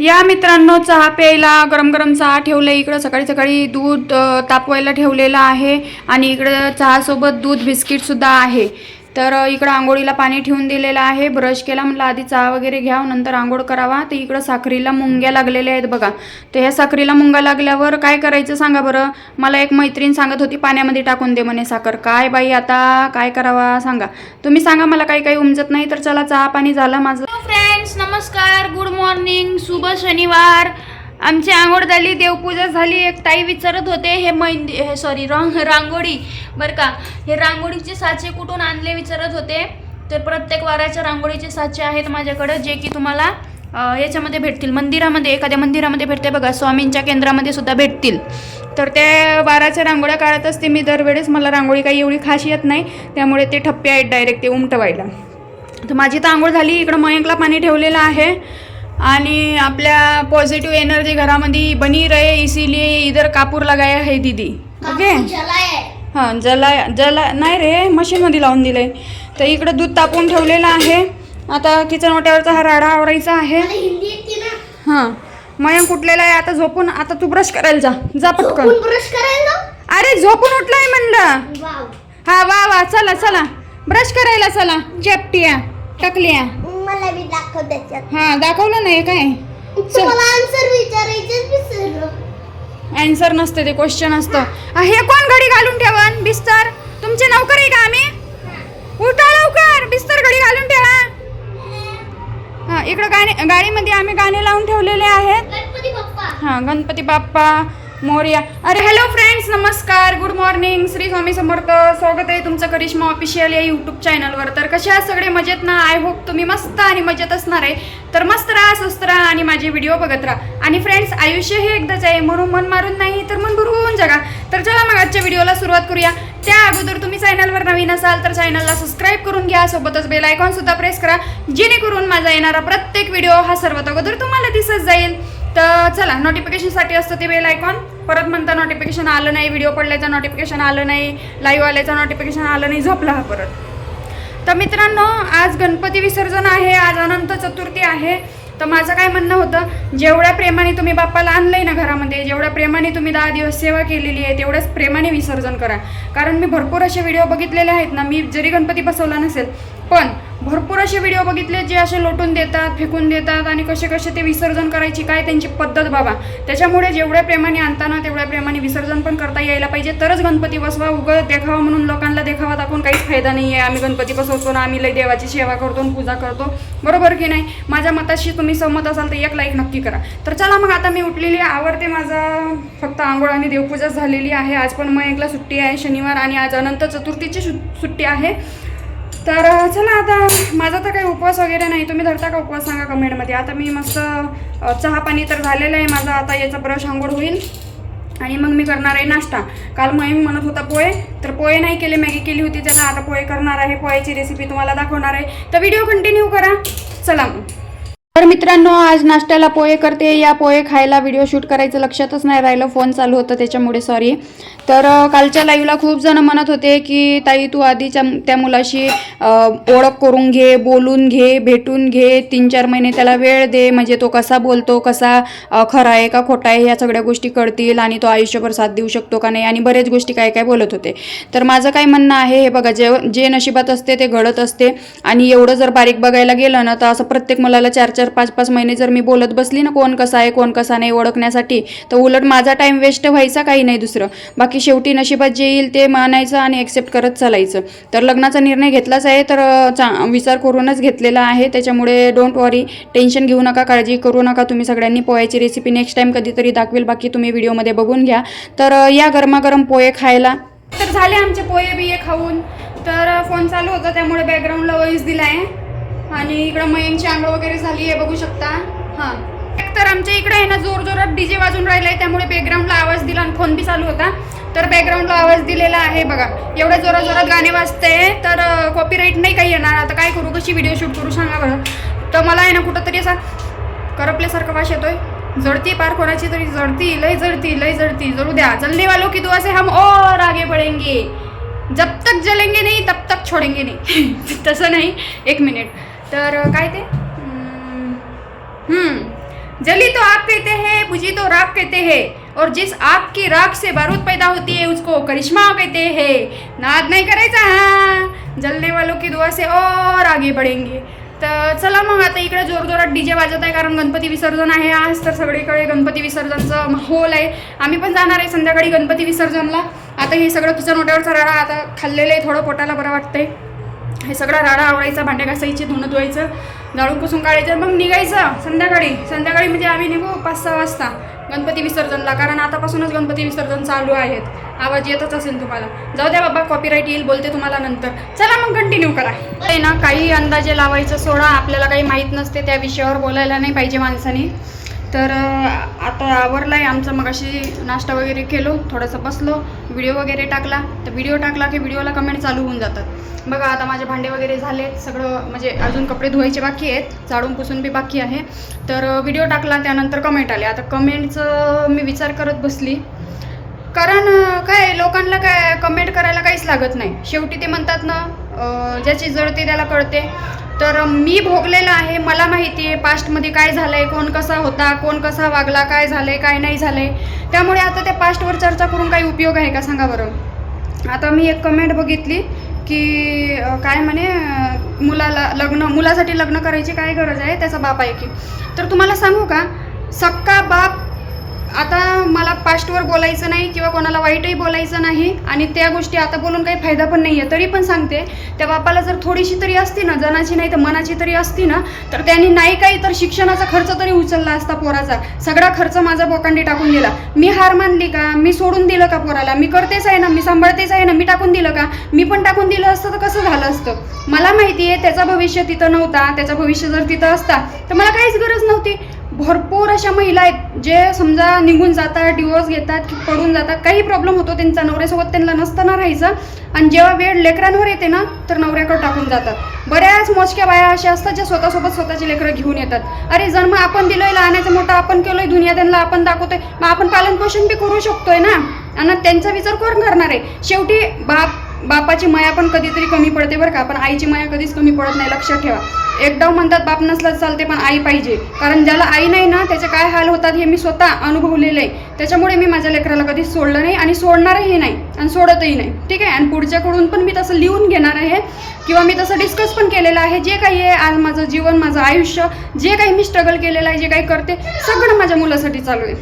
या मित्रांनो चहा प्यायला गरम गरम चहा ठेवलं इकडं सकाळी सकाळी दूध तापवायला ठेवलेलं आहे. आणि इकडं चहासोबत दूध बिस्किटसुद्धा आहे. तर इकडं आंघोळीला पाणी ठेवून दिलेलं आहे. ब्रश केला म्हटलं आधी चहा वगैरे घ्या नंतर आंघोळ करावा. तर इकडं साखरीला मुंग्या लागलेल्या आहेत बघा. तर ह्या साखरीला मुंग्या लागल्यावर काय करायचं सांगा बरं? मला एक मैत्रीण सांगत होती पाण्यामध्ये टाकून दे म्हणे साखर. काय बाई आता? काय करावा सांगा. तुम्ही सांगा मला काही काही उमजत नाही तर चला चहा पाणी झालं माझं फ्रेंड्स नमस्कार गुड मॉर्निंग शुभ शनिवार. आमची आंघोळ झाली देवपूजा झाली एक ताई विचारत होते हे मैंदी हे सॉरी रंग रांगोळी. बरं का हे रांगोळीचे साचे कुठून आणले? विचारत होते. तर प्रत्येक वाराच्या रांगोळीचे साचे आहेत माझ्याकडं जे की तुम्हाला याच्यामध्ये भेटतील. मंदिरामध्ये एखाद्या मंदिरामध्ये भेटते बघा स्वामींच्या केंद्रामध्ये सुद्धा भेटतील. तर त्या वाराच्या रांगोळ्या काढत असते मी दरवेळेस मला रांगोळी काही एवढी खास येत नाही. त्यामुळे ते ठप्पे आहेत डायरेक्ट ते उमटवायला. तर माझी तर आंघोळ झाली इकडं मयंकला पाणी ठेवलेलं आहे. आणि आपल्या पॉझिटिव्ह एनर्जी घरामध्ये बनी रहे इसीलिए इधर कापूर लगाया है दीदी. ओके हां जला जला नाही रे मशीनमध्ये लावून दिलंय. तर इकडं दूध तापवून ठेवलेलं आहे. आता किचन वाट्यावरचा हा राडा आवरायचा आहे. हां मयंक कुठलेला आहे. आता झोपून आता तू ब्रश करायला जा. जा पटकन. अरे झोपून उठलाय म्हणलं. हा वा वा चला चला. ब्रश करायला चला. चेपटिया टकलिया. मला बी दाखव त्याच्यात. हा दाखवलं नाही काय? तुम्हाला आन्सर विचारायचेच विसरलो आन्सर नसते ते क्वेश्चन असतं. आ, हे कोण घडी घालून ठेवन? बिस्तर? तुमचे नौकर आहे का आम्ही? उठा लवकर. बिस्तर घडी घालून ठेवा. हा इकडं गाणे गाडीमध्ये आम्ही गाणे लावून ठेवलेले आहेत. गणपती बाप्पा. हा गणपती बाप्पा. मोर्या. अरे हॅलो फ्रेंड्स नमस्कार गुड मॉर्निंग श्री स्वामी समर्थ. स्वागत आहे तुमचं करिश्मा ऑफिशियल या यूट्यूब चॅनलवर तर कशा आहात सगळे? मजेत ना? आय होप तुम्ही मस्त आणि मजेत असणार आहे. तर मस्त राहा स्वस्त राहा आणि माझे व्हिडिओ बघत राहा. आणि फ्रेंड्स आयुष्य हे एकदाच आहे. म्हणून मन मारून नाही तर मन भरून जगा. तर चला मग आजच्या व्हिडिओला सुरुवात करूया. त्या अगोदर तुम्ही चॅनलवर नवीन असाल तर चॅनलला सबस्क्राईब करून घ्या. सोबतच बेल आयकॉन सुद्धा प्रेस करा. जेणेकरून माझा येणारा प्रत्येक व्हिडिओ हा सर्वात अगोदर तुम्हाला दिसत जाईल. तर चला नोटिफिकेशनसाठी असतं ते बेल आयकॉन परत म्हणता नोटिफिकेशन आलं नाही व्हिडिओ पडल्याचं नोटिफिकेशन आलं नाही लाईव्ह आल्याचं नोटिफिकेशन आलं नाही झोपला हा परत. तर मित्रांनो आज गणपती विसर्जन आहे आज अनंत चतुर्थी आहे. तर माझं काय म्हणणं होतं जेवढ्या प्रेमाने तुम्ही बाप्पाला आणलंय ना घरामध्ये जेवढ्या प्रेमाने तुम्ही दहा दिवस सेवा केलेली आहे तेवढ्याच प्रेमाने विसर्जन करा. कारण मी भरपूर असे व्हिडिओ बघितलेले आहेत ना मी जरी गणपती बसवला नसेल पण भरपूर असे व्हिडिओ बघितले जे असे लोटून देतात फेकून देतात आणि कसे कसे ते विसर्जन करायची काय त्यांची पद्धत बाबा. त्याच्यामुळे जेवढ्या प्रेमाने आणताना तेवढ्या प्रेमाने विसर्जन पण करता यायला पाहिजे. तरच गणपती बसवा उगं देखावा म्हणून लोकांना देखावा दाखवून काहीच फायदा नाही आहे आम्ही गणपती बसवतो ना आम्ही लय देवाची सेवा करतो आणि पूजा करतो. बरोबर की नाही? माझ्या मताशी तुम्ही सहमत असाल तर एक लाईक नक्की करा. तर चला मग आता मी उठलेली आवडते माझा. फक्त आंघोळ आणि देवपूजा झालेली आहे. आज पण मग एकला सुट्टी आहे शनिवार आणि आज अनंत चतुर्थीची सु- सुट्टी आहे. तर चला आता माझा तर काही उपवास वगैरे नाही. तुम्ही धरता का उपवास सांगा कमेंटमध्ये. आता मी मस्त चहा पाणी तर झालेलं आहे माझा. आता याचा ब्रश आंघोळ होईल. आणि मग मी करणार आहे नाश्ता. काल मग म्हणत होता पोहे. तर पोहे नाही केले मॅगी केली होती. त्याला आता पोहे करणार आहे. पोह्याची रेसिपी तुम्हाला दाखवणार आहे. तर व्हिडिओ कंटिन्यू करा. चला मग. तर मित्रांनो आज नाश्त्याला पोहे करते. या पोहे खायला व्हिडिओ शूट करायचं लक्षातच नाही राहिलं. फोन चालू होतं त्याच्यामुळे सॉरी तर कालच्या लाईव्हला खूप जण म्हणत होते की ताई तू आधीच्या त्या मुलाशी ओळख करून घे बोलून घे भेटून घे. तीन चार महिने त्याला वेळ दे. म्हणजे तो कसा बोलतो कसा खरा आहे का खोटा आहे ह्या सगळ्या गोष्टी कळतील आणि तो आयुष्यभर साथ देऊ शकतो का नाही? आणि बरेच गोष्टी काय काय बोलत होते. तर माझं काय म्हणणं आहे हे बघा जे जे नशिबात असते ते घडत असते. आणि एवढं जर बारीक बघायला गेलं ना तर असं प्रत्येक मुलाला चार चार पाच पाच महिने जर मी बोलत बसली ना कोण कसा आहे कोण कसा नाही ओळखण्यासाठी तर उलट माझा टाईम वेस्ट व्हायचा काही नाही दुसरं. बाकी शेवटी नशिबात जे येईल ते मानायचं आणि ॲक्सेप्ट करत चालायचं. तर लग्नाचा निर्णय घेतलाच आहे तर चा विचार करूनच घेतलेला आहे. त्याच्यामुळे डोंट वॉरी टेन्शन घेऊ नका काळजी करू नका. तुम्ही सगळ्यांनी पोह्याची रेसिपी नेक्स्ट टाईम कधीतरी दाखवेल. बाकी तुम्ही व्हिडिओमध्ये बघून घ्या. तर या गरमागरम पोहे खायला. तर झाले आमचे पोहे बिये खाऊन. तर फोन चालू होता त्यामुळे बॅकग्राऊंडला वॉईस दिला आहे आणि इकडं मयंकची आंघोळ वगैरे झाली आहे बघू शकता. हां. एक तर आमच्या इकडे आहे ना जोर जोरात डीजे वाजून राहिलाय त्यामुळे बॅकग्राऊंडला आवाज दिला आणि फोन बी चालू होता. तर बॅकग्राऊंडला आवाज दिलेला आहे बघा. एवढ्या जोरात जोरात गाणे वाजते तर कॉपीराईट नाही काही येणार. आता काय करू कशी व्हिडिओ शूट करू सांगा बरं. तर मला आहे ना कुठंतरी असा करपल्यासारखा वास येतोय. जळती पार कोणाची तरी जळती लय जळती लय जळती. जळू द्या. जलने वालो की दुआ से हम और आगे बढ़ेंगे. जब तक जलेंगे नाही तब तक छोडेंगे नाही. तसं नाही. एक मिनिट तर काय ते? जली तो आग कहते हैं बुझी तो राख कहते हैं। और जिस आग की राख से बारूद पैदा होती है उसको करिश्मा कहते हैं। नाद नाही करायचा हा। जलने वालों की दुआ से और आगे बढ़ेंगे। तर चला मग आता इकडे जोरजोरात डी जे वाजत आहे कारण गणपती विसर्जन आहे आज। तर सगळीकडे गणपती विसर्जनचं माहोल आहे। आम्ही पण जाणार आहे संध्याकाळी गणपती विसर्जनला। आता हे सगळं किचन ओट्यावर चढायला आता खाल्लेलं आहे थोडं पोटाला बरं वाटतंय. हे सगळा राडा आवडायचा भांडे घासायचे धुणं धुवायचं जाळून पुसून काढायचं मग निघायचं संध्याकाळी. संध्याकाळी म्हणजे आम्ही निघू पाच सहा वाजता गणपती विसर्जनला कारण आतापासूनच गणपती विसर्जन चालू आहेत. आवाज येतच असेल तुम्हाला. जाऊ द्या बाबा कॉपीराईट येईल बोलते तुम्हाला नंतर. चला मग कंटिन्यू करा. ना काही अंदाजे लावायचं सोडा आपल्याला काही माहीत नसते त्या विषयावर बोलायला नाही पाहिजे माणसाने. तर आता आवरला आहे आमचं मग अशी नाश्ता वगैरे केलो थोडंसं बसलो व्हिडिओ वगैरे टाकला. तर व्हिडिओ टाकला की व्हिडिओला कमेंट चालू होऊन जातात. बघा आता माझे भांडे वगैरे झाले सगळं म्हणजे अजून कपडे धुवायचे बाकी आहेत झाडून पुसून बी बाकी आहे. तर व्हिडिओ टाकला त्यानंतर कमेंट आले. आता कमेंटचं मी विचार करत बसली. कारण काय लोकांना काय कमेंट करायला काहीच लागत नाही. शेवटी ते म्हणतात ना ज्याची जळते त्याला कळते. तर मी भोगलेलं आहे मला माहिती आहे पास्टमध्ये काय झालं आहे कोण कसा होता कोण कसा वागला काय झालं आहे काय नाही झालं आहे त्यामुळे आता त्या पास्टवर चर्चा करून काही उपयोग आहे का सांगा बरं? आता मी एक कमेंट बघितली की काय म्हणे मुलाला लग्न मुलासाठी लग्न करायची काय गरज आहे? त्याचा बाप आहे की. तर तुम्हाला सांगू का? सक्का बाप आता मला पास्टवर बोलायचं नाही किंवा कोणाला वाईटही बोलायचं नाही आणि त्या गोष्टी आता बोलून काही फायदा पण नाही आहे तरी पण सांगते. त्या बापाला जर थोडीशी तरी असती ना जनाची नाही तर मनाची तरी असती ना तर त्यांनी नाही काही तर शिक्षणाचा खर्च तरी उचलला असता पोराचा. सगळा खर्च माझा बोकांडी टाकून दिला. मी हार मानली का? मी सोडून दिलं का पोराला? मी करतेच आहे ना मी सांभाळतेच आहे ना मी टाकून दिलं का? मी पण टाकून दिलं असतं तर कसं झालं असतं? मला माहिती आहे त्याचा भविष्य तिथं नव्हता त्याचं भविष्य जर तिथं असता तर मला काहीच गरज नव्हती. भरपूर अशा महिला आहेत जे समजा निघून जातात डिवोर्स घेतात की पडून जातात. काही प्रॉब्लेम होतो त्यांचा. नवऱ्यासोबत त्यांना नसताना राहायचं. आणि जेव्हा वेळ लेकरांवर येते ना तर नवऱ्याकडे टाकून जातात. बऱ्याच मोजक्या बाया अशा असतात ज्या स्वतःसोबत स्वतःची लेकरं घेऊन येतात. अरे जन्म आपण दिलोय लहानाचं मोठं आपण केलोय दुनिया त्यांना आपण दाखवतोय. मग आपण पालनपोषण बी करू शकतोय ना? आणि त्यांचा विचार कोण करणार आहे? शेवटी बाप बापाची माया पण कधीतरी कमी पडते बरं का पण आईची माया कधीच कमी पडत नाही लक्षात ठेवा. एकदा म्हणतात बाप नसला चालते पण आई पाहिजे. कारण ज्याला आई नाही ना त्याचे काय हाल होतात हे मी स्वतः अनुभवलेलं आहे त्याच्यामुळे मी माझ्या लेकराला कधीच सोडलं नाही आणि सोडणारही नाही आणि सोडतही नाही. ठीक आहे? आणि पुढच्याकडून पण मी तसं लिहून घेणार आहे किंवा मी तसं डिस्कस पण केलेलं आहे. जे काही आहे आज माझं जीवन माझं आयुष्य जे काही मी स्ट्रगल केलेलं आहे जे काही करते सगळं माझ्या मुलासाठी चालू आहे.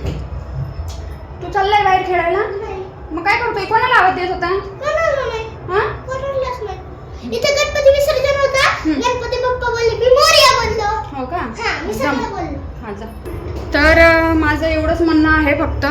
तू चाललाय बाहेर खेळायला? नाही. मग काय करतोय? कोणाला आवाज देत होता? हा. इथे गणपती विसर्जन होता. गणपती बाप्पा बोलले मी मोरया बोललो. हो का? हा मी. सगळं बोललो. हा जा. तर माझं एवढंच म्हणणं आहे फक्त.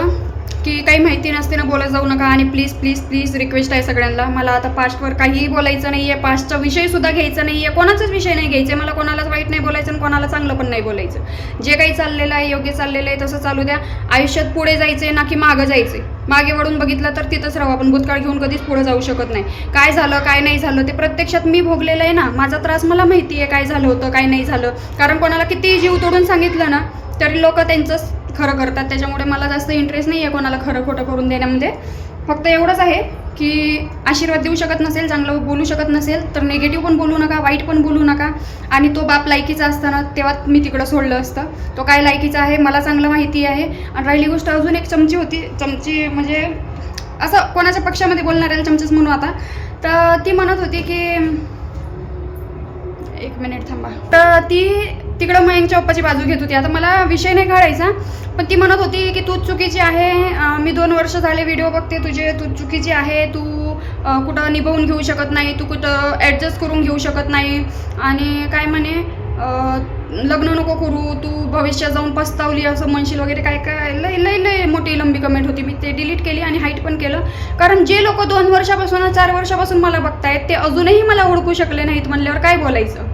की काही माहिती नसते ना बोलत जाऊ नका आणि प्लीज प्लीज प्लीज रिक्वेस्ट आहे सगळ्यांना. मला आता पास्टवर काहीही बोलायचं नाही आहे पास्टचा विषय सुद्धा घ्यायचा नाही आहे कोणाचाच विषय नाही घ्यायचा. मला कोणालाच वाईट नाही बोलायचं आणि कोणाला चांगलं पण नाही बोलायचं. जे काही चाललेलं आहे योग्य चाललेलं आहे तसं चालू द्या. आयुष्यात पुढे जायचे ना की मागं जायचे मागे वळून बघितलं तर तिथंच राहू आपण. भूतकाळ घेऊन कधीच पुढे जाऊ शकत नाही. काय झालं काय नाही झालं ते प्रत्यक्षात मी भोगलेलं आहे ना. माझा त्रास मला माहिती आहे काय झालं होतं काय नाही झालं. कारण कोणाला किती जीव तोडून सांगितलं ना तरी लोक त्यांचंच खरं करतात. त्याच्यामुळे मला जास्त इंटरेस्ट नाही आहे कोणाला खरं खोटं करून देण्यामध्ये म्हणजे फक्त एवढंच आहे की आशीर्वाद देऊ शकत नसेल चांगलं बोलू शकत नसेल तर निगेटिव्ह पण बोलू नका वाईट पण बोलू नका. आणि तो बाप लायकीचा असताना तेव्हा मी तिकडं सोडलं असतं. तो काय लायकीचा आहे मला चांगलं माहिती आहे. आणि राहिली गोष्ट अजून एक चमची होती. चमची म्हणजे असं कोणाच्या पक्षामध्ये बोलणाऱ्याला चमचेच म्हणू आता. तर ती म्हणत होती की एक मिनिट थांबा. तर ती तिकडं मयंकच्या पप्पाची बाजू घेत होती. आता मला विषय नाही काढायचा पण ती म्हणत होती की तू चुकीची आहे मी दोन वर्ष झाले व्हिडिओ बघते तुझे तू चुकीची आहे तू कुठं निभवून घेऊ शकत नाही तू कुठं ॲडजस्ट करून घेऊ शकत नाही. आणि काय म्हणे लग्न नको करू तू भविष्यात जाऊन पस्तावली असं म्हणशील वगैरे काय काय लय लय लय मोठी लंबी कमेंट होती. मी ते डिलीट केली आणि हाईट पण केलं. कारण जे लोक दोन वर्षापासून चार वर्षापासून मला बघतायत ते अजूनही मला ओळखू शकले नाहीत म्हणल्यावर काय बोलायचं?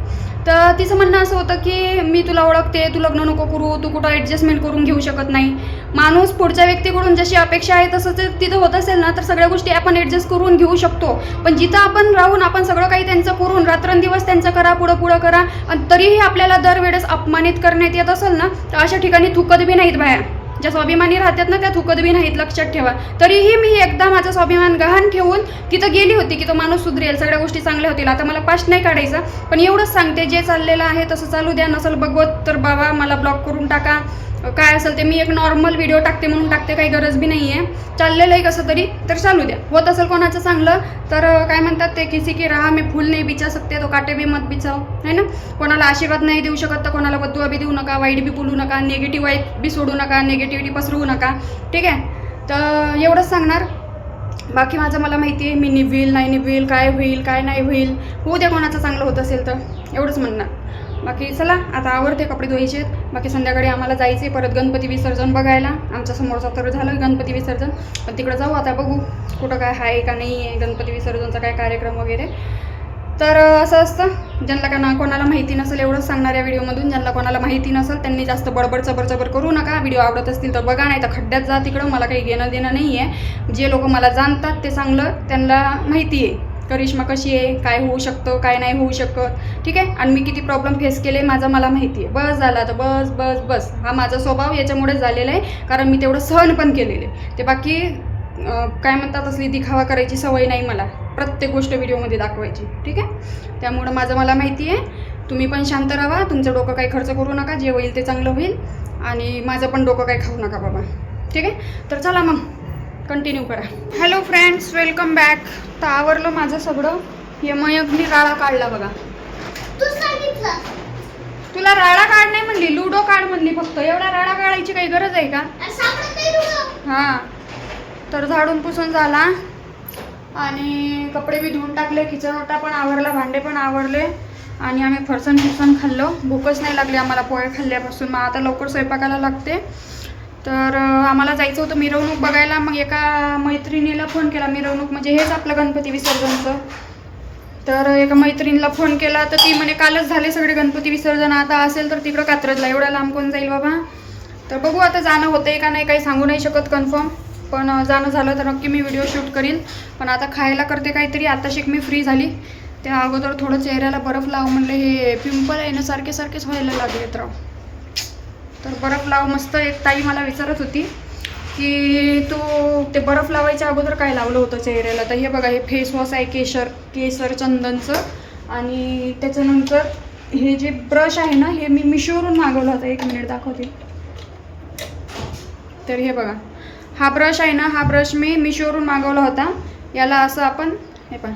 तर तिचं म्हणणं असं होतं की मी तुला ओळखते तू लग्न नको करू तू कुठं ॲडजस्टमेंट करून घेऊ शकत नाही. माणूस पुढच्या व्यक्तीकडून जशी अपेक्षा आहे तसं ते तिथं होत असेल ना तर सगळ्या गोष्टी आपण ॲडजस्ट करून घेऊ शकतो. पण जिथं आपण राहून आपण सगळं काही त्यांचं करून रात्रंदिवस त्यांचं करा पुढं पुढं करा. आणि तरीही आपल्याला दरवेळेस अपमानित करण्यात येत असेल ना तर अशा ठिकाणी थुकत बी नाहीत बाया. ज्या स्वाभिमानी राहतात ना त्या थुकतबी नाहीत लक्षात ठेवा. तरीही मी एकदा माझा स्वाभिमान गहाण ठेवून तिथं गेली होती की तो माणूस सुधरेल. सगळ्या गोष्टी चांगल्या होतील. आता मला पास्ट नाही काढायचा पण एवढंच सांगते जे चाललेलं आहे तसं चालू द्या. नसल बघवत तर बाबा मला ब्लॉक करून टाका. काय असेल ते मी एक नॉर्मल व्हिडिओ टाकते म्हणून टाकते काही गरज बी नाही आहे चाललेलं आहे कसं तरी तर चालू द्या. होत असेल कोणाचं चांगलं तर काय म्हणतात ते किसी की राहा मी फुल नाही बिचा सकते तो काटे बी मत बिचाव है ना? कोणाला आशीर्वाद नाही देऊ शकत तर कोणाला बद्दुआ बी देऊ नका वाईट बी बोलू नका निगेटिव्ह वाईट बी सोडू नका निगेटिव्हिटी पसरवू नका. ठीक आहे? तर एवढंच सांगणार. बाकी माझं मला माहिती आहे मी निभील नाही निभील काय होईल काय नाही होईल होऊ द्या कोणाचं चांगलं होत असेल तर. एवढंच म्हणणार. बाकी चला आता आवडते कपडे धुवायचे आहेत बाकी संध्याकाळी आम्हाला जायचं आहे परत गणपती विसर्जन बघायला. आमच्या समोरचा तर झालं गणपती विसर्जन. पण तिकडं जाऊ आता बघू कुठं काय आहे का नाही आहे गणपती विसर्जनचा काय कार्यक्रम वगैरे. तर असं असतं. ज्यांना का ना कोणाला माहिती नसेल एवढंच सांगणार या व्हिडिओमधून. ज्यांना कोणाला माहिती नसेल त्यांनी जास्त बडबड चबर चबर करू नका. व्हिडिओ आवडत असतील तर बघा नाही तर खड्ड्यात जा तिकडं. मला काही घेणं देणं नाही आहे जे लोक मला जाणतात ते चांगलं त्यांना माहिती आहे. करिश्मा कशी आहे काय होऊ शकतं काय नाही होऊ शकत. ठीक आहे? आणि मी किती प्रॉब्लेम फेस केले माझं मला माहिती आहे. बस झाला तर बस बस बस. हा माझा स्वभाव याच्यामुळेच झालेला आहे कारण मी तेवढं सहन पण केलेलं आहे. ते बाकी काय म्हणतात असली दिखावा करायची सवय नाही मला. प्रत्येक गोष्ट व्हिडिओमध्ये दाखवायची. ठीक आहे? त्यामुळं माझं मला माहिती आहे. तुम्ही पण शांत राहा. तुमचं डोकं काही खर्च करू नका. जे होईल ते चांगलं होईल. आणि माझं पण डोकं काही खाऊ नका बाबा. ठीक आहे? तर चला मग. कंटिन्यू करा. हॅलो फ्रेंड्स वेलकम बॅक तर आवरलं माझं सगळं. हे मयकनी राळा काढला बघा. तुला राळा काढ नाही म्हणली लुडो काढ म्हणली फक्त. एवढा राळा काढायची काही गरज आहे का? हां. तर झाडून पुसून झाला. आणि कपडे बी धुवून टाकले किचन ओटा पण आवरला भांडे पण आवरले. आणि आम्ही फरसन फिरसन खाल्लो. भूकच नाही लागली आम्हाला पोहे खाल्ल्यापासून. मग आता लवकर स्वयंपाकाला लागते. तर आम्हाला जायचं होतं मिरवणूक बघायला. मग एका मैत्रिणीला फोन केला. मिरवणूक म्हणजे हेच आपलं गणपती विसर्जनचं. तर एका मैत्रिणीला फोन केला. तर ती म्हणे कालच झाले सगळे गणपती विसर्जन. आता असेल तर तिकडं कात्रजला. एवढ्या लांब कोण जाईल बाबा? तर बघू आता जाणं होतंय का नाही. काही सांगू नाही शकत कन्फर्म पण जाणं झालं तर नक्की मी व्हिडिओ शूट करीन. पण आता खायला करते काहीतरी. आता शिक मी फ्री झाली. त्या अगोदर थोडं चेहऱ्याला बर्फ लाव म्हणलं हे पिंपल आहे ना सारखे सारखेच व्हायला लागलेत राव. तर बर्फ लाव मस्त एक ताई मला विचारत होती की तू ते बर्फ लावायच्या अगोदर काय लावलं होतं चेहऱ्याला? तर हे बघा हे फेस वॉश आहे केशर केसर चंदनचं आणि त्याच्यानंतर हे जे ब्रश आहे ना हे मी मिशोवरून मागवलं होतं. एक मिनिट दाखवते. तर हे बघा हा ब्रश आहे ना हा ब्रश मी मिशोवरून मागवला होता. याला असं आपण हे पण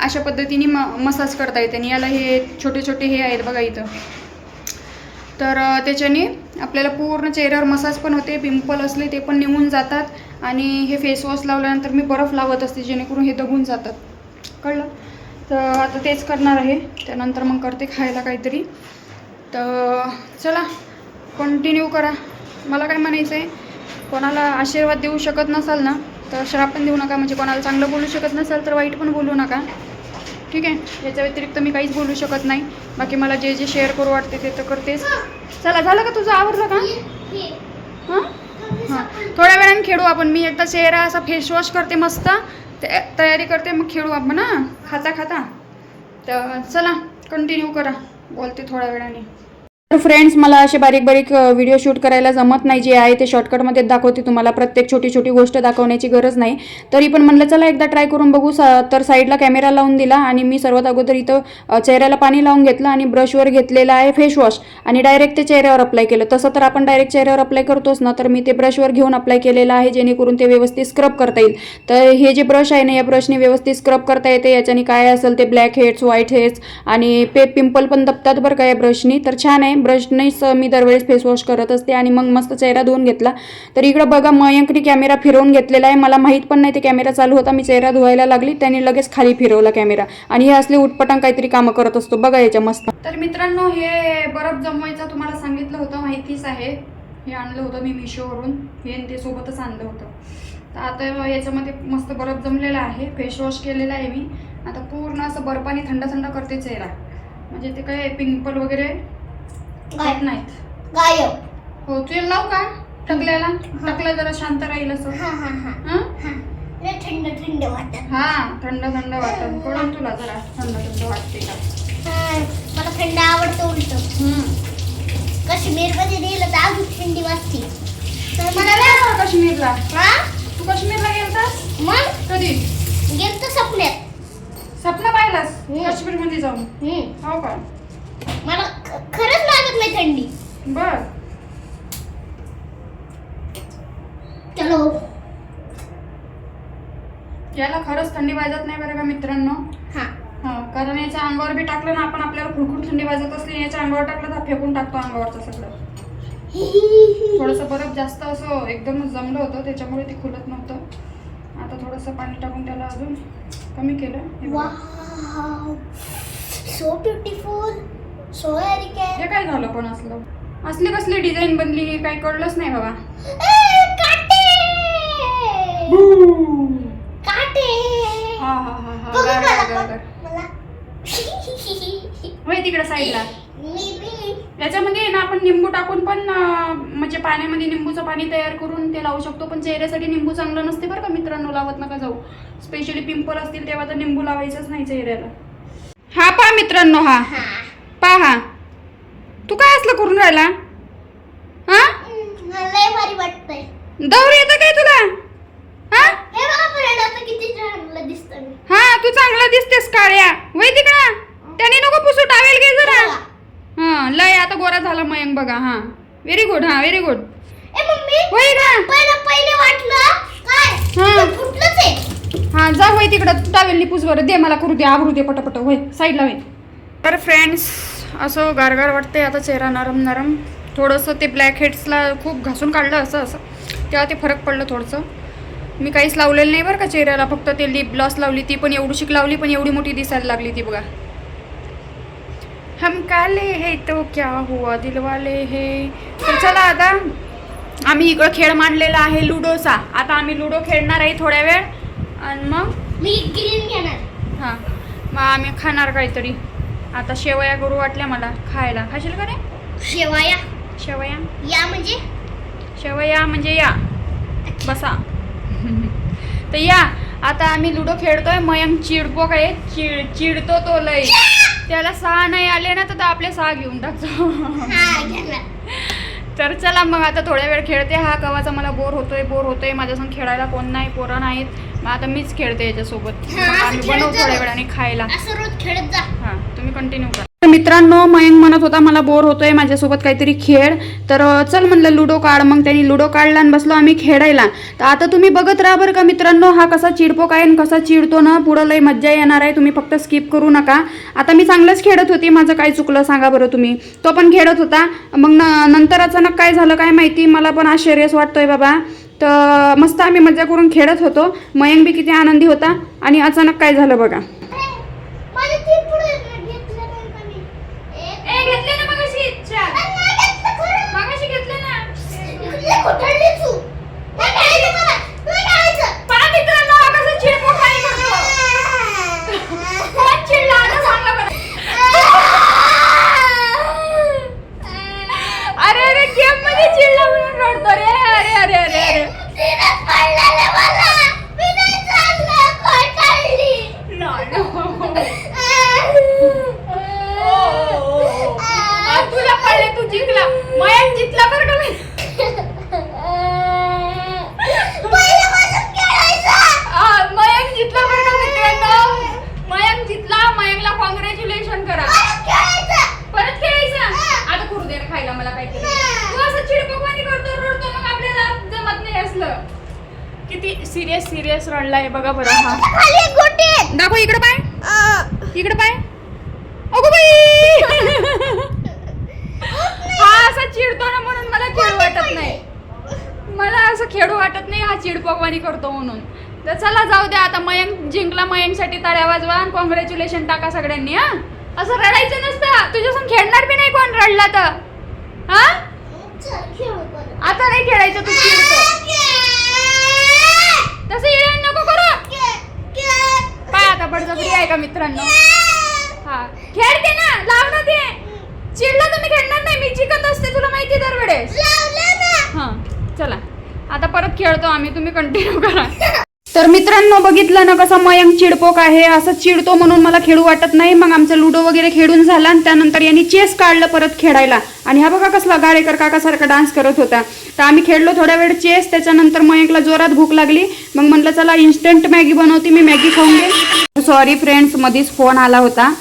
अशा पद्धतीने म मसाज करता येते आणि याला हे छोटे छोटे हे आहेत बघा इथं. तर त्याच्याने आपल्याला पूर्ण चेहऱ्यावर मसाज पण होते पिंपल असले ते पण निघून जातात आणि हे फेस वॉश लावल्यानंतर मी बर्फ लावत असते जेणेकरून हे दगून जातात. कळलं? तर आता तेच करणार आहे. त्यानंतर मग करते खायला काहीतरी. तर चला कंटिन्यू करा. मला काय म्हणायचं आहे कोणाला आशीर्वाद देऊ शकत नसाल ना तर श्राप पण देऊ नका. म्हणजे कोणाला चांगलं बोलू शकत नसाल तर वाईट पण बोलू नका. ठीक आहे? याच्या व्यतिरिक्त मी काहीच बोलू शकत नाही. बाकी मला जे जे शेअर करू वाटते ते तर करतेच. चला झालं का तुझं? आवरलं का? हां? हां. थोड्या वेळाने खेळू आपण. मी एकदा चेहरा असा फेस वॉश करते मस्त. तयारी करते मग खेळू आपण हां? खाता खाता. तर चला कंटिन्यू करा. बोलते थोड्या वेळाने. तर फ्रेंड्स मला असे बारीक बारीक व्हिडिओ शूट करायला जमत नाही. जे आहे ते शॉर्टकटमध्ये दाखवते तुम्हाला. प्रत्येक छोटी छोटी गोष्ट दाखवण्याची गरज नाही. तरी पण म्हणलं चला एकदा ट्राय करून बघू. सा तर साईडला कॅमेरा लावून दिला आणि मी सर्वात अगोदर इथं चेहऱ्याला पाणी लावून घेतलं आणि ब्रशवर घेतलेलं आहे फेसवॉश आणि डायरेक्ट ते चेहऱ्यावर अप्लाय केलं. तसं तर आपण डायरेक्ट चेहऱ्यावर अप्लाय करतोच ना तर मी ते ब्रशवर घेऊन अप्लाय केलेलं आहे जेणेकरून ते व्यवस्थित स्क्रब करता येईल. तर हे जे ब्रश आहे ना या ब्रशने व्यवस्थित स्क्रब करता येते. याच्याने काय असेल ते ब्लॅक हेड्स व्हाईट हेड्स आणि पे पिंपल पण दबतात बरं का या ब्रशनी तर छान आहे. ब्रशनेच मी दरवेळेस फेस वॉश करत असते आणि मग मस्त चेहरा धुवून घेतला. तर इकडं बघा मयंकने कॅमेरा फिरवून घेतलेला आहे. मला माहीत पण नाही ते कॅमेरा चालू होता. मी चेहरा धुवायला लागली. त्याने लगेच खाली फिरवला कॅमेरा आणि हे असले उटपटांग काहीतरी कामं करत असतो. बघा याच्या मस्त. तर मित्रांनो हे बरफ जमवायचं तुम्हाला सांगितलं होतं. माहितीच आहे. हे आणलं होतं मी मिशोवरून. हे आणि ते सोबतच आणलं होतं. तर आता याच्यामध्ये मस्त बर्फ जमलेला आहे. फेस वॉश केलेला आहे मी. आता पूर्ण असं बर्फाने थंड थंड करते चेहरा. म्हणजे ते काय पिंपल वगैरे होत नाहीत. गायब. हो लावू का टकल्याला? टकला जरा शांत राहील असं. हा हा हा. हं? हा. लय थंड थंड वाटत. हा थंड थंड वाटत. कळून तुला जरा थंड थंड वाटते का? हा, मला थंड आवडतं उलट. हम्म. काश्मीरमध्ये गेलं तर अजून थंडी वाजते. तर तू मला गेला का काश्मीरला? हा? तू काश्मीरला गेलतास? मग? कधी? गेलतो सपन्यात. सपना पाहिलास? हम्म. काश्मीरमध्ये जाऊन? हम्म. हो का? मला लागत नाही थंडी. बर. चलो. याला खरंच थंडी वाजत नाही बरं का मित्रांनो? हा. हा कारण याच्या अंगावर बी टाकलं ना आपण आपल्याला खुडखुड थंडी वाजत असली याच्या अंगावर टाकलं तर फेकून टाकतो अंगावरचं सगळं. थोडंसं बरफ जास्त असं एकदमच जमलं होतं त्याच्यामुळे ते खुलत नव्हतं. आता थोडंसं पाणी टाकून त्याला अजून कमी केलं. सो ब्युटिफुल हे काय झालं पण असलं? असली कसली डिझाईन बनली काही कळलंच नाही बाबा. काटे! काटे! हा हा हा हा. बघू गार, मला गार, गार, पण, गार. मला. होय तिकडे साईडला. मी बी. याच्यामध्ये आहे ना आपण निंबू टाकून पण अं, म्हणजे पाण्यामध्ये निंबूचं पाणी तयार करून ते लावू शकतो पण चेहऱ्यासाठी निंबू चांगलं नसते बरं का मित्रांनो लावत नका जाऊ. स्पेशली पिंपल असतील तेव्हा तर निंबू लावायचंच नाही चेहऱ्याला. हा पहा मित्रांनो हा. हा. पहा. हा तू काय असलं करून राहिला? हा? मला लय भारी वाटतंय. दौर येतं काय तुला? हा? हे बघा फ्रेंड आता किती चांगलं दिसतं मी. हा तू चांगला दिसतेस काळ्या. वय तिकडं. त्याने नको पुसू टावेल घे जरा. हा लय आता गोरा झाला मयंक बघा हा. व्हेरी गुड हा व्हेरी गुड ए मम्मी होय का पहिलं पहिले वाटलं काय? हा. तर फुटलंच आहे. हा जा होय तिकडं टावेल पुस बरं. दे मला करू दे आवरू दे पटपट. होय साईडला होय तर फ्रेंड्स असं गारगार वाटते आता चेहरा नरम नरम. थोडंसं ते ब्लॅक हेड्सला खूप घासून काढलं असं असं. तेव्हा ते फरक पडलं थोडंसं. मी काहीच लावलेलं नाही बरं का चेहऱ्याला फक्त ते लिप ग्लॉस लावली ती पण एवढीशी लावली पण एवढी मोठी दिसायला लागली ती बघा. हम काले हे तो क्या हुआ दिलवाले हे? तर चला आता. आम्ही इकडं खेळ मांडलेला आहे लुडोचा. आता आम्ही लुडो खेळणार आहे थोड्या वेळ. आणि मग? मी ग्रीन घेणार. हां. मग आम्ही खाणार काहीतरी. आता शेवया करू वाटल्या मला खायला. खाशील का रे? शेवाया? शेवया? या म्हणजे? शेवया म्हणजे या. बसा. तर या. आता आम्ही लुडो खेळतोय. मयंक चिडपो काय चिड चिडतो तो लय. त्याला सहा नाही आले ना तर आपले सहा घेऊन टाकतो. हा तर चला मग आता थोड्या वेळ खेळते. हा कवाचा मला बोर होतोय बोर होतोय. माझ्यासंग खेळायला कोण नाही पोरं नाहीत. मग आता मीच खेळते याच्यासोबत. बनवू. थोड्या वेळाने खायला. असं रोज खेळत जा. तुम्ही कंटिन्यू करा. तर मित्रांनो मयंक म्हणत होता मला बोर होतोय माझ्यासोबत काहीतरी खेळ. तर चल म्हणलं लुडो काढ. मग त्यांनी लुडो काढला आणि बसलो आम्ही खेळायला. तर आता तुम्ही बघत राहा बरं का मित्रांनो हा कसा चिडपो काय आणि कसा चिडतो ना? पुढं लय मज्जा येणार आहे तुम्ही फक्त स्किप करू नका. आता मी चांगलंच खेळत होती माझं काय चुकलं सांगा बरं तुम्ही. तो पण खेळत होता. मग न- नंतर अचानक काय झालं काय माहिती? मला पण आश्चर्यच वाटतोय बाबा. तर मस्त आम्ही मजा करून खेळत होतो. मयंक बी किती आनंदी होता आणि अचानक काय झालं बघा माझे तीन पुढे घेतलं नाही का मी एक ए घेतले ना मगाशी. मगाशी घेतले ना इकडले खोटारडी तू. नाही खेळायचं मला. नाही खेळायचं. पहा मित्रांनो हा कसा चिडपो काय करतो कोण चिडला आता सांगा बरं अरे अरे गेममध्ये चिडला म्हणून रडतो रे अरे अरे अरे अरे तिने पडलेलं मला. मी नाही चाललं, खोटारडी. आ, तुला पडले तू जिंकला मयंक जिंकला बरं का मी पहिल्यापासून खेळायचं. आ, मयंक जिंकला बरं का मित्रांनो मयंक जिंकला मयंकला कॉंग्रॅच्युलेशन करा परत खेळायचं. परत खेळायचं आता करू दे ना खायला मला काहीतरी तू असं चिडपकवानी करतो रडतो मग आपल्याला जमत नाही असलं किती सिरियस सिरियस रडलाय. बघा बरं हा. खाली एक गोटी आहे. दाखव इकडे पाय. अं, इकडे पाय. अगो बाई. हा असा चिडतो ना म्हणून मला खेळू वाटत नाही. मला असं खेळू वाटत नाही हा चिडपकवानी करतो म्हणून. तर चला जाऊ द्या आता. मयंक जिंकला मयंकसाठी टाळ्या वाजवा आणि कॉंग्रॅच्युलेशन टाका सगळ्यांनी हा. असं रडायचं नसतं. तुझ्यासून खेळणार बी नाही कोण रडला तर. हा? चल, खेळू परत. आता नाही खेळायचं तू चिडतो तसं येणं नको करू बडजबरी आहे का मित्रांनो? हा. खेळते ना लाव ना ते. चिडला मी खेळणार नाही मी जिंकत असते तुला माहिती दरवेळेस. हा चला. आता परत खेळतो आम्ही तुम्ही कंटिन्यू करा. तर मित्रांनो बघितलं ना कसं मयंक चिडपोक आहे असं चिडतो म्हणून मला खेळू वाटत नाही. मग आमचं लुडो वगैरे खेळून झाला आणि त्यानंतर यांनी चेस काढलं परत खेळायला. आणि हा बघा कसला गाडेकर काकासारखा डान्स करत होता. तर आम्ही खेळलो थोड्या वेळ चेस त्याच्यानंतर मयंकला जोरात भूक लागली. मग म्हटलं चला इन्स्टंट मॅगी बनवते मी मॅगी खाऊन घे सॉरी फ्रेंड्स मधीच फोन आला होता.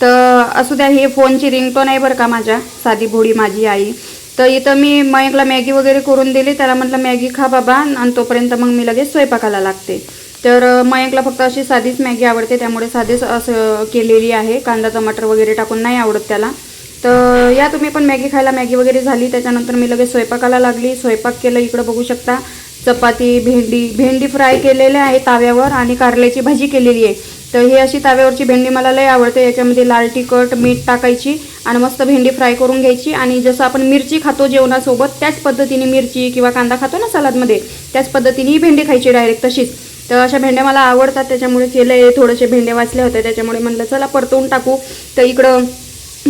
तर असू द्या हे फोनची रिंगटोन आहे बरं का माझ्या. साधी भोळी माझी आई. तर इथं मी मयंकला मॅगी वगैरे करून दिली. त्याला म्हटलं मॅगी खा बाबा. आणि तोपर्यंत मग मी लगेच स्वयंपाकाला लागते. तर अ, मयंकला फक्त अशी साधीच मॅगी आवडते. त्यामुळे साधीच असं केलेली आहे. कांदा टमाटर वगैरे टाकून नाही आवडत त्याला. तर या तुम्ही पण मॅगी खायला मॅगी वगैरे झाली. त्याच्यानंतर मी लगेच स्वयंपाकाला लागली. स्वयंपाक केलं इकडं बघू शकता. चपाती भेंडी भेंडी फ्राय केलेल्या आहे ताव्यावर आणि कारल्याची भाजी केलेली आहे. तर ही अशी ताव्यावरची भेंडी मला लय आवडते. याच्यामध्ये लाल तिखट मीठ टाकायची आणि मस्त भेंडी फ्राय करून घ्यायची. आणि जसं आपण मिरची खातो जेवणासोबत त्याच पद्धतीने मिरची किंवा कांदा खातो ना सलादमध्ये त्याच पद्धतीने ही भेंडी खायची डायरेक्ट तशीच. तर अशा भेंड्या मला आवडतात. त्याच्यामुळे केलंय थोडेसे भेंडे वाचले होते. त्याच्यामुळे म्हणलं चला परतवून टाकू. तर इकडं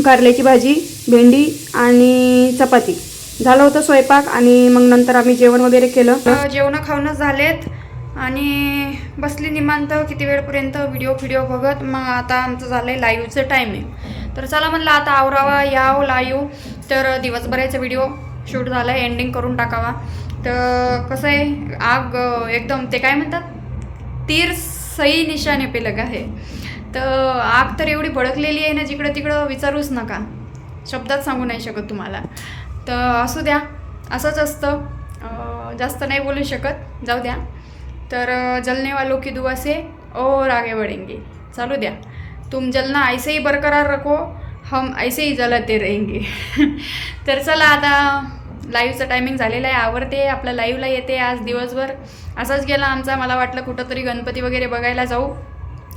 कारल्याची भाजी भेंडी आणि चपाती. झालं होतं स्वयंपाक आणि मग नंतर आम्ही जेवण वगैरे केलं. जेवण खावणं झालेत. आणि बसली निमांत किती वेळपर्यंत व्हिडिओ व्हिडिओ बघत मग आता आमचं झालं आहे लाईव्हचं टायमिंग तर चला म्हणलं आता आवरावा याव लाईव्ह तर दिवसभराचा व्हिडिओ शूट झाला आहे एंडिंग करून टाकावा. तर कसं आहे आग एकदम ते काय म्हणतात? तीर सई निशाने पे लगा आहे तर आग तर एवढी भडकलेली आहे ना जिकडं तिकडं विचारूच नका. शब्दात सांगू नाही शकत तुम्हाला. तर असू द्या असंच असतं. जास्त नाही बोलू शकत. जाऊ द्या. तर जलने वालों की दुआ से और आगे बढ़ेंगे। चालू द्या। तुम जलना ऐसे ही बरकरार रखो हम ऐसे ही जलते रहेंगे। तर चला आता लाईव्हचं टायमिंग झालेलं आहे आवडते आपल्या लाईव्हला येते आज दिवसभर. असाच गेला आमचा मला वाटलं कुठंतरी गणपती वगैरे बघायला जाऊ.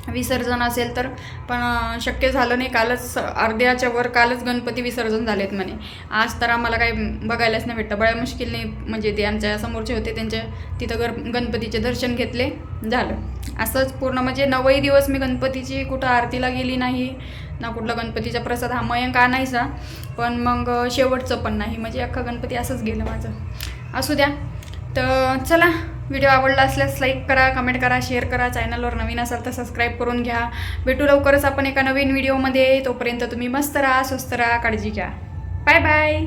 विसर्जन असेल तर पण शक्य झालं नाही. कालच अर्ध्याच्या वर कालच गणपती विसर्जन झालेत म्हणे. आज तर आम्हाला काही बघायलाच नाही भेटतं बळ्या मुश्किलने म्हणजे ते आमच्या समोरचे होते त्यांच्या तिथं गर गणपतीचे दर्शन घेतले झालं. असंच पूर्ण म्हणजे नवही दिवस मी गणपतीची कुठं आरतीला गेली नाही ना कुठला गणपतीचा प्रसाद हा मयंक आणायचा. पण मग शेवटचं पण नाही. म्हणजे अख्खा गणपती असंच गेलं माझं. असू द्या. तर चला व्हिडिओ आवडला असल्यास लाईक करा कमेंट करा शेअर करा. चॅनलवर नवीन असाल तर सबस्क्राईब करून घ्या. भेटू लवकरच आपण एका नवीन व्हिडिओमध्ये. तोपर्यंत तुम्ही मस्त राहा स्वस्त राहा काळजी घ्या. Bye bye